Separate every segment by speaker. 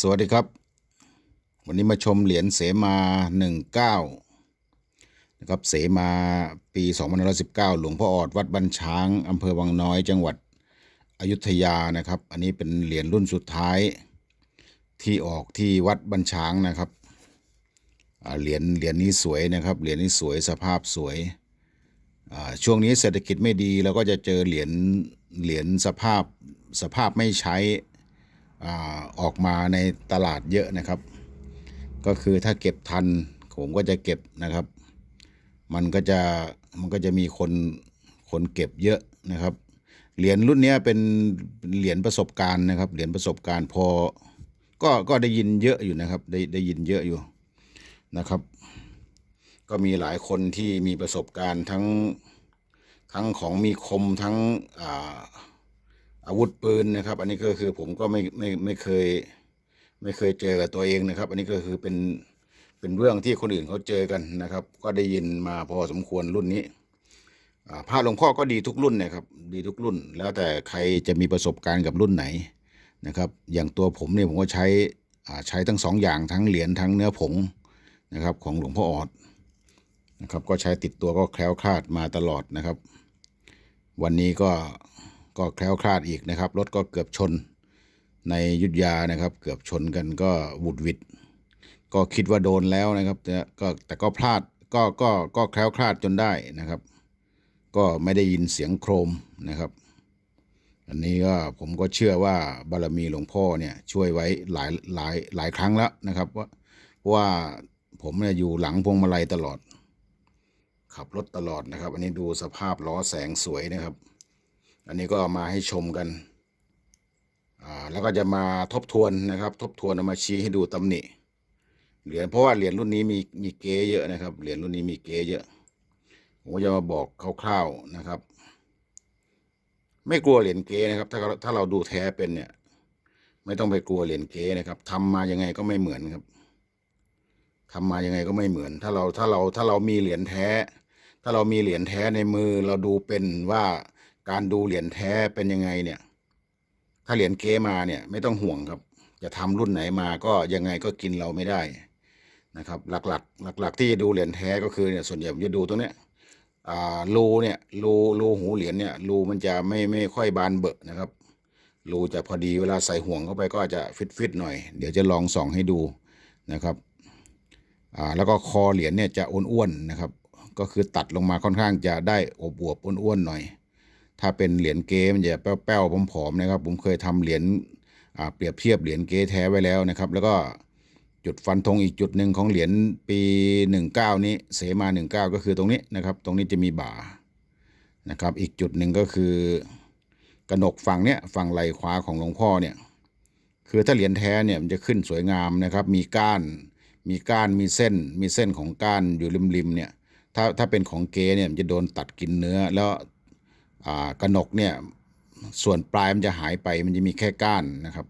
Speaker 1: สวัสดีครับ วันนี้มาชมเหรียญเสมาหนึ่งเก้านะครับเสมาปี2 5 1 9 หลวงพ่อออดวัดบัญช้างอำเภอวังน้อยจังหวัดอยุธยานะครับ อันนี้เป็นเหรียญรุ่นสุดท้ายที่ออกที่วัดบัญช้างนะครับเหรียญเหรียญนี้สวยนะครับเหรียญนี้สวยสภาพสวยช่วงนี้เศรษฐกิจไม่ดีเราก็จะเจอเหรียญเหรียญสภาพสภาพไม่ใช้ ออกมาในตลาดเยอะนะครับ ก็คือถ้าเก็บทันผมก็จะเก็บนะครับ มันก็จะมันก็จะมีคนคนเก็บเยอะนะครับ เหรียญรุ่นนี้เป็นเหรียญประสบการณ์นะครับ เหรียญประสบการณ์พอ ก็ก็ได้ยินเยอะอยู่นะครับ ได้ได้ยินเยอะอยู่นะครับ ก็มีหลายคนที่มีประสบการณ์ทั้งทั้งของมีคมทั้งอ่า อาวุธปืนนะครับ อันนี้ก็คือผมก็ไม่ไม่ไม่เคย ไม่เคยเจอกับตัวเองนะครับ อันนี้ก็คือเป็นเป็นเรื่องที่คนอื่นเขาเจอกันนะครับ ก็ได้ยินมาพอสมควรรุ่นนี้อ่าพระหลวงพ่อก็ดีทุกรุ่นนะครับ ดีทุกรุ่น แล้วแต่ใครจะมีประสบการณ์กับรุ่นไหนนะครับ อย่างตัวผมเนี่ยผมก็ใช้ใช้ทั้งสองอย่างทั้งเหรียญทั้งเนื้อผงนะครับ ของหลวงพ่อออดนะครับ ก็ใช้ติดตัวก็แคล้วคลาดมาตลอดนะครับ วันนี้ก็ ก็แคล้วคลาดอีกนะครับ รถก็เกือบชนในยุทธยานะครับ เกือบชนกันก็หวุดวิดก็คิดว่าโดนแล้วนะครับ แต่ก็แต่ก็พลาดก็ก็ก็แคล้วคลาดจนได้นะครับ ก็ไม่ได้ยินเสียงโครมนะครับ อันนี้ก็ผมก็เชื่อว่าบารมีหลวงพ่อเนี่ยช่วยไว้หลายหลายหลายครั้งแล้วนะครับ ว่าเพราะว่าผมเนี่ยอยู่หลังพวงมาลัยตลอด ขับรถตลอดนะครับ อันนี้ดูสภาพล้อแสงสวยนะครับ อันนี้ก็เอามาให้ชมกันอ่าแล้วก็จะมาทบทวนนะครับ ทบทวนเอามาชี้ให้ดูตำหนิเหรียญเพราะว่าเหรียญรุ่นนี้มีมีเก๊เยอะนะครับเหรียญรุ่นนี้มีเก๊เยอะผมก็จะมาบอกคร่าวๆนะครับ ไม่กลัวเหรียญเก๊นะครับ ถ้าเราถ้าเราดูแท้เป็นเนี่ย ไม่ต้องไปกลัวเหรียญเก๊นะครับทำมายังไงก็ไม่เหมือนครับทำมายังไงก็ไม่เหมือน ถ้าเราถ้าเราถ้าเรามีเหรียญแท้ ถ้าเรามีเหรียญแท้ในมือเราดูเป็นว่า การดูเหรียญแท้เป็นยังไงเนี่ย ถ้าเหรียญเก๊มาเนี่ย ไม่ต้องห่วงครับ จะทำรุ่นไหนมาก็ยังไงก็กินเราไม่ได้นะครับ หลักๆหลักๆที่จะดูเหรียญแท้ก็คือเนี่ยส่วนใหญ่ผมจะดูตรงเนี้ยรูเนี่ยรูรูหูเหรียญเนี่ยรูมันจะไม่ไม่ค่อยบานเบอะนะครับรูจะพอดีเวลาใส่ห่วงเข้าไปก็จะฟิตฟิตหน่อย เดี๋ยวจะลองส่องให้ดูนะครับอ่าแล้วก็คอเหรียญเนี่ยจะอ้วนๆนะครับ ก็คือตัดลงมาค่อนข้างจะได้อบอวบอ้วนๆหน่อย ถ้าเป็นเหรียญเก๊มันจะแป้วๆผอมๆนะครับ ผมเคยทำเหรียญเปรียบเทียบเหรียญเก๊แท้ไว้แล้วนะครับ แล้วก็จุดฟันธงอีกจุดหนึ่งของเหรียญปี 19 นี้เสมา 19 ก็คือตรงนี้นะครับ ตรงนี้จะมีบ่านะครับ อีกจุดหนึ่งก็คือกระหนกฝั่งเนี้ยฝั่งไหลขวาของหลวงพ่อเนี่ยคือถ้าเหรียญแท้เนี่ยมันจะขึ้นสวยงามนะครับ มีก้าน มีก้านมีเส้น มีเส้นของก้านอยู่ริมๆเนี่ยถ้าถ้าเป็นของเกเนี่ยมันจะโดนตัดกินเนื้อ แล้ว กระหนกเนี่ยส่วนปลายมันจะหายไปมันจะมีแค่ก้านนะครับ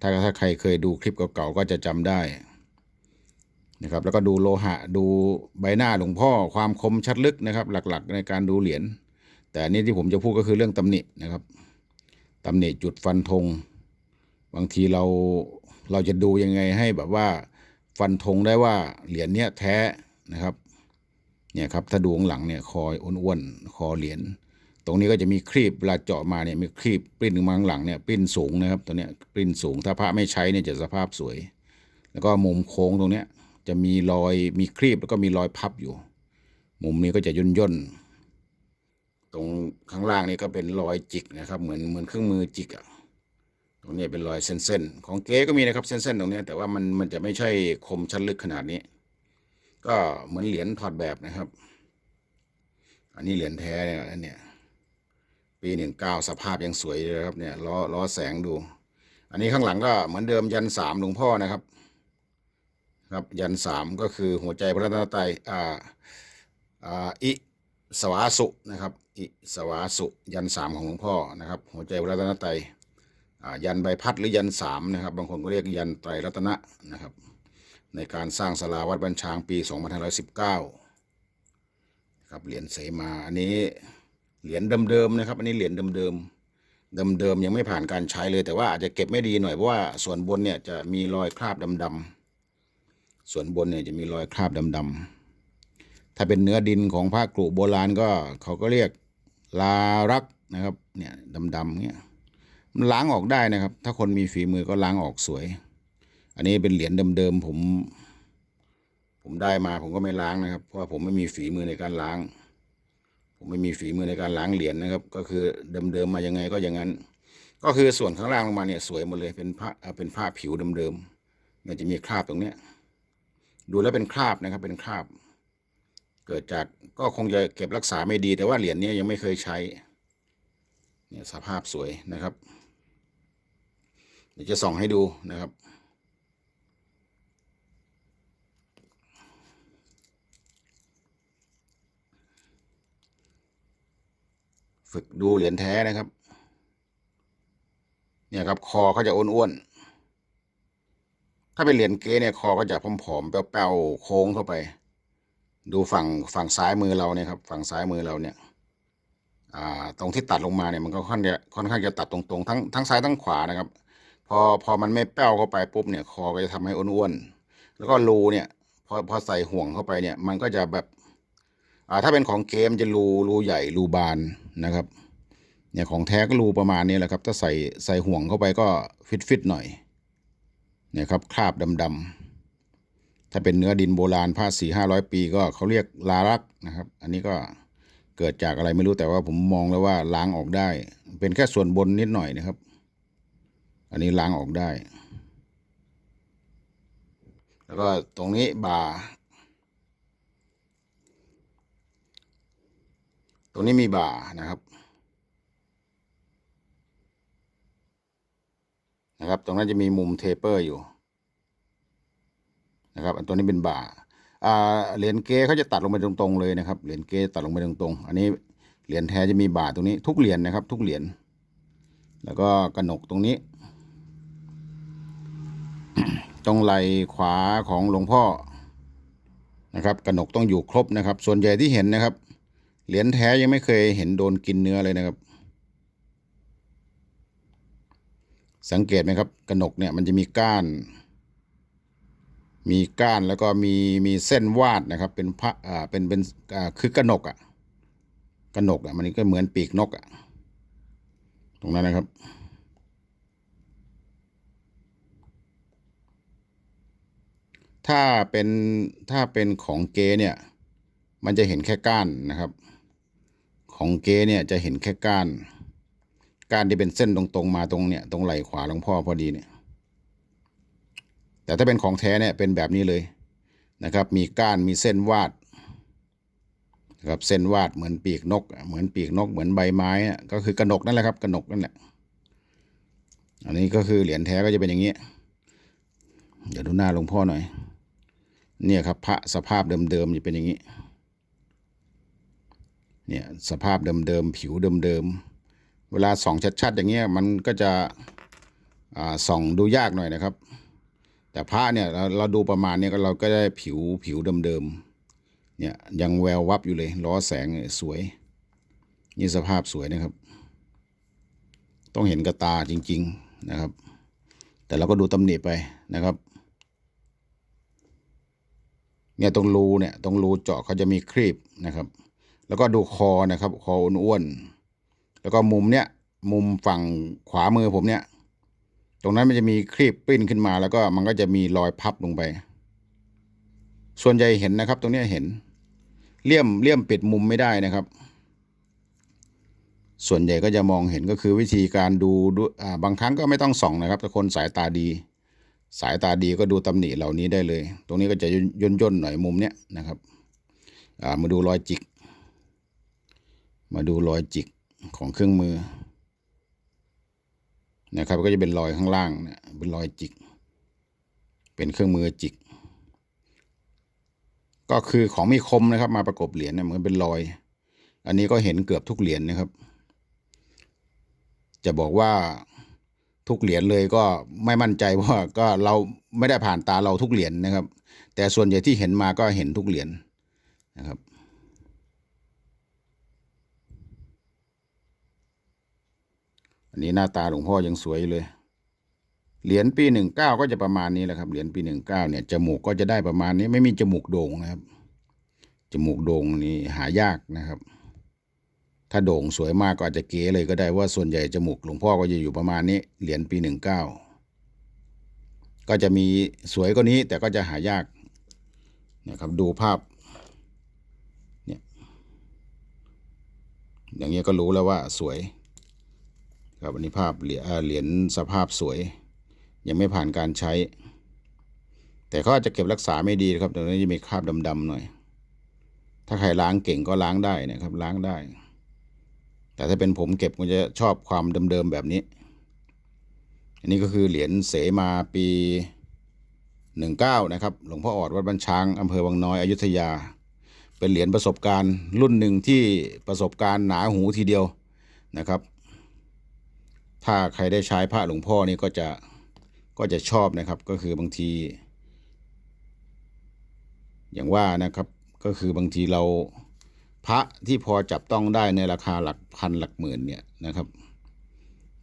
Speaker 1: ถ้าถ้าใครเคยดูคลิปเก่าๆก็จะจำได้นะครับแล้วก็ดูโลหะดูใบหน้าหลวงพ่อความคมชัดลึกนะครับ หลักๆในการดูเหรียญแต่นนี้ที่ผมจะพูดก็คือเรื่องตำหนินะครับตำหนิจุดฟันธงบางทีเราเราจะดูยังไงให้แบบว่าฟันธงได้ว่าเหรียญเนี้ยแท้นะครับ เนี่ยครับถ้าดูข้างหลังเนี่ยคอยอ้วนๆคอเหรียญตรงนี้ก็จะมีครีบเวลาเจาะมาเนี่ยมีครีบปริ้นมาข้างหลังเนี่ยปริ้นสูงนะครับตัวเนี้ยปริ้นสูงถ้าพระไม่ใช้เนี่ยจะสภาพสวย แล้วก็มุมโค้งตรงเนี้ยจะมีรอยมีครีบแล้วก็มีรอยพับอยู่ มุมนี้ก็จะย่นย่นตรงข้างล่างนี่ก็เป็นรอยจิกนะครับ เหมือนเหมือนเครื่องมือจิกอะตรงนี้เป็นรอยเส้นๆของเก๊ก็มีนะครับเส้นๆตรงนี้แต่ว่ามันมันจะไม่ใช่คมชัดลึกขนาดนี้ ก็เหมือนเหรียญถอดแบบนะครับ อันนี้เหรียญแท้เนี่ยอันเนี้ยปีหนึ่งเก้าสภาพยังสวยเลยครับเนี่ยล้อล้อแสงดู อันนี้ข้างหลังก็เหมือนเดิมยันสามหลวงพ่อนะครับ ครับยันสามก็คือหัวใจพระรัตนตรัยอ่าอ่าอิสวาสุนะครับอิสวาสุยันสามของหลวงพ่อนะครับ หัวใจพระรัตนตรัยอ่ายันใบพัดหรือยันสามนะครับ บางคนก็เรียกยันไตรรัตนะนะครับ ในการสร้างสลาวัดบัญชางปี2519ครับเหรียญเสมาอันนี้เหรียญเดิมๆนะครับ อันนี้เหรียญเดิมเดิมๆยังไม่ผ่านการใช้เลย แต่ว่าอาจจะเก็บไม่ดีหน่อยเพราะว่าส่วนบนเนี่ยจะมีรอยคราบดำๆส่วนบนเนี่ยจะมีรอยคราบดำๆถ้าเป็นเนื้อดินของพระกรุโบราณก็เขาก็เรียกลารักนะครับเนี่ยดำๆเงี้ยมันล้างออกได้นะครับ ถ้าคนมีฝีมือก็ล้างออกสวย อันนี้เป็นเหรียญเดิมๆผม ผมได้มาผมก็ไม่ล้างนะครับ เพราะผมไม่มีฝีมือในการล้าง ผมไม่มีฝีมือในการล้างเหรียญนะครับ ก็คือเดิมๆมายังไงก็อย่างนั้น ก็คือส่วนข้างล่างลงมาเนี่ยสวยหมดเลยเป็นผ้าเป็นผ้าผิวเดิมๆมันจะมีคราบตรงเนี้ย ดูแล้วเป็นคราบนะครับ เป็นคราบ เกิดจากก็คงจะเก็บรักษาไม่ดี แต่ว่าเหรียญนี้ยังไม่เคยใช้ เนี่ยสภาพสวยนะครับเดี๋ยวจะส่องให้ดูนะครับ ฝึกดูเหรียญแท้นะครับ เนี่ยครับ คอเขาจะอ้วนๆถ้าเป็นเหรียญเก๊เนี่ยคอก็จะผอมๆแป้วๆโค้งเข้าไป ดูฝั่งฝั่งซ้ายมือเราเนี่ยครับ ฝั่งซ้ายมือเราเนี่ยตรงที่ตัดลงมาเนี่ยมันก็ค่อนจะค่อนข้างจะตัดตรงๆทั้งทั้งซ้ายทั้งขวานะครับ พอพอมันไม่แป้วเข้าไปปุ๊บเนี่ยคอก็จะทำให้อ้วนๆแล้วก็รูเนี่ยพอพอใส่ห่วงเข้าไปเนี่ย มันก็จะแบบ อ่าถ้าเป็นของเกมจะรูรูใหญ่รูบาน นะครับเนี่ยของแท้ก็รูประมาณนี้แหละครับ ถ้าใส่ใส่ห่วงเข้าไปก็ฟิตฟิตๆหน่อยเนี่ยครับคราบดำๆถ้าเป็นเนื้อดินโบราณผ้าสี่ห้าร้อยปีก็เขาเรียกลารักนะครับ อันนี้ก็เกิดจากอะไรไม่รู้แต่ว่าผมมองแล้วว่าล้างออกได้ เป็นแค่ส่วนบนนิดหน่อยนะครับ อันนี้ล้างออกได้ แล้วก็ตรงนี้บ่า ตรงนี้มีบ่านะครับ นะครับ ตรงนั้นจะมีมุมเทเปอร์อยู่ นะครับ อันตัวนี้เป็นบ่าอ่าเหรียญเก้เขาจะตัดลงไปตรงๆเลยนะครับ เหรียญเก้ตัดลงไปตรงๆ อันนี้เหรียญแท้จะมีบ่าตรงนี้ ทุกเหรียญนะครับ ทุกเหรียญ แล้วก็กระหนกตรงนี้ ตรงไหล่ขวาของหลวงพ่อนะครับกระหนกต้องอยู่ครบนะครับ ส่วนใหญ่ที่เห็นนะครับ เหรียญแท้ยังไม่เคยเห็นโดนกินเนื้อเลยนะครับ สังเกตไหมครับกระหนกเนี่ยมันจะมีก้าน มีก้านแล้วก็มีมีเส้นวาดนะครับ เป็นพระอ่าเป็นเป็นอ่าคือกระหนกอะ่ะกระหนกอะ่ะมันก็เหมือนปีกนกอะ่ะตรงนั้นนะครับถ้าเป็นถ้าเป็นของเกเนี่ย มันจะเห็นแค่ก้านนะครับ ของเกเนี่ยจะเห็นแค่ก้าน ก้านที่เป็นเส้นตรงๆมาตรงเนี่ยตรงไหล่ขวาหลวงพ่อพอดีเนี่ย แต่ถ้าเป็นของแท้เนี่ยเป็นแบบนี้เลยนะครับ มีก้านมีเส้นวาดนะครับเส้นวาดเหมือนปีกนก เหมือนปีกนกเหมือนใบไม้อะก็คือกระหนกนั่นแหละครับกระหนกนั่นแหละอันนี้ก็คือเหรียญแท้ก็จะเป็นอย่างนี้เดี๋ยวดูหน้าหลวงพ่อหน่อย เนี่ยครับพระสภาพเดิมๆจะเป็นอย่างนี้ เนี่ยสภาพเดิมๆผิวเดิมๆเวลาส่องชัดๆอย่างเงี้ยมันก็จะส่องดูยากหน่อยนะครับ แต่พระเนี่ยเราเราดูประมาณเนี้ก็เราก็ได้ผิวผิวเดิมๆเนี่ยยังแวววับอยู่เลยล้อแสงสวย นี่สภาพสวยนะครับ ต้องเห็นกระตาจริง ๆนะครับ แต่เราก็ดูตำหนิไปนะครับเนี่ยตรงรูเนี่ยตรงรูเจาะเขาจะมีครีบนะครับ แล้วก็ดูคอนะครับ คออ้วนๆแล้วก็มุมเนี้ยมุมฝั่งขวามือผมเนี่ย ตรงนั้นมันจะมีครีบปิ้นขึ้นมา แล้วก็มันก็จะมีรอยพับลงไป ส่วนใหญ่เห็นนะครับ ตรงนี้เห็นเลี่ยมเลี่ยมปิดมุมไม่ได้นะครับ ส่วนใหญ่ก็จะมองเห็นก็คือวิธีการดูดูบางครั้งก็ไม่ต้องส่องนะครับถ้าคนสายตาดี สายตาดีก็ดูตำหนิเหล่านี้ได้เลย ตรงนี้ก็จะย่นย่นหน่อยมุมเนี้ยนะครับมาดูรอยจิก มาดูรอยจิกของเครื่องมือ นะครับก็จะเป็นรอยข้างล่างเนี่ยเป็นรอยจิก เป็นเครื่องมือจิก ก็คือของมีคมนะครับ มาประกบเหรียญเนี่ยเหมือนเป็นรอย อันนี้ก็เห็นเกือบทุกเหรียญนะครับ จะบอกว่าทุกเหรียญเลยก็ไม่มั่นใจว่าก็เราไม่ได้ผ่านตาเราทุกเหรียญนะครับ แต่ส่วนใหญ่ที่เห็นมาก็เห็นทุกเหรียญนะครับ อันนี้หน้าตาหลวงพ่อยังสวยเลย เหรียญปีหนึ่งเก้าก็จะประมาณนี้แหละครับ เหรียญปีหนึ่งเก้าเนี่ยจมูกก็จะได้ประมาณนี้ ไม่มีจมูกโด่งนะครับ จมูกโด่งนี่หายากนะครับ ถ้าโด่งสวยมากก็อาจจะเก๋เลยก็ได้ว่าส่วนใหญ่จมูกหลวงพ่อก็จะอยู่ประมาณนี้ เหรียญปีหนึ่งเก้าก็จะมีสวยกว่านี้ แต่ก็จะหายากนี่ยครับ ดูภาพเนี่ยอย่างเงี้ยก็รู้แล้วว่าสวย ครับอันนี้ภาพเหรียญเหรียญสภาพสวย ยังไม่ผ่านการใช้ แต่เขาอาจจะเก็บรักษาไม่ดีนะครับตรงนี้จะมีคราบดำๆหน่อย ถ้าใครล้างเก่งก็ล้างได้นะครับล้างได้ แต่ถ้าเป็นผมเก็บก็จะชอบความเดิมๆแบบนี้ อันนี้ก็คือเหรียญเสมาปีหนึ่งเก้านะครับหลวงพ่อออดวัดบัญชางอำเภอวังน้อยอยุธยา เป็นเหรียญประสบการณ์รุ่นหนึ่งที่ประสบการณ์หนาหูทีเดียวนะครับ ถ้าใครได้ใช้พระหลวงพ่อนี่ก็จะก็จะชอบนะครับ ก็คือบางที อย่างว่านะครับก็คือบางทีเราพระที่พอจับต้องได้ในราคาหลักพันหลักหมื่นเนี่ยนะครับ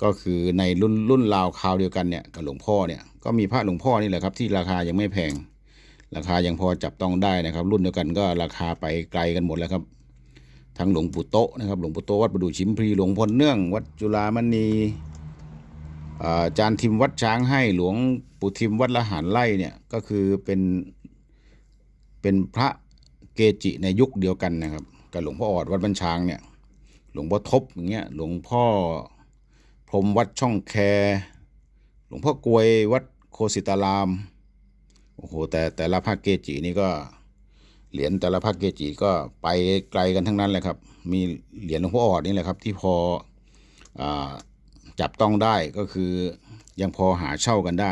Speaker 1: ก็คือในรุ่นรุ่นราวคราวเดียวกันเนี่ยกับหลวงพ่อเนี่ยก็มีพระหลวงพ่อนี่แหละครับ ที่ราคายังไม่แพง ราคายังพอจับต้องได้นะครับ รุ่นเดียวกันก็ราคาไปไกลกันหมดแล้วครับ ทั้งหลวงปู่โตนะครับหลวงปู่โตวัดประดู่ชิมพลีหลวงพลเนื่อง วัดจุฬามณีอาจารย์ทิมวัดช้างให้หลวงปู่ทิมวัดละหารไล่เนี่ยก็คือเป็นเป็นพระเกจิในยุคเดียวกันนะครับกับหลวงพ่อออดวัดบัญช้างเนี่ยหลวงพ่อทบอย่างเงี้ยหลวงพ่อพรมวัดช่องแค หลวงพ่อกลวยวัดโคสิตารามโอ้โหแต่แต่ละภาคเกจินี่ก็ เหรียญแต่ละภาคเกจิก็ไปไกลกันทั้งนั้นเลยครับ มีเหรียญหลวงพ่อออดนี่แหละครับ ที่พออจับต้องได้ก็คือยังพอหาเช่ากันได้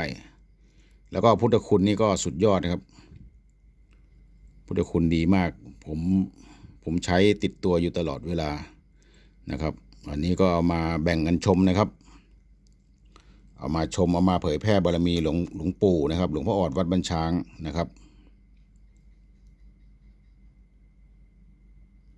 Speaker 1: แล้วก็พุทธคุณนี่ก็สุดยอดนะครับ พุทธคุณดีมาก ผมผมใช้ติดตัวอยู่ตลอดเวลานะครับอันนี้ก็เอามาแบ่งกันชมนะครับ เอามาชมเอามาเผยแพร่บารมีหลวงหลวงปู่นะครับ หลวงพ่อออดวัดบัญชางนะครับ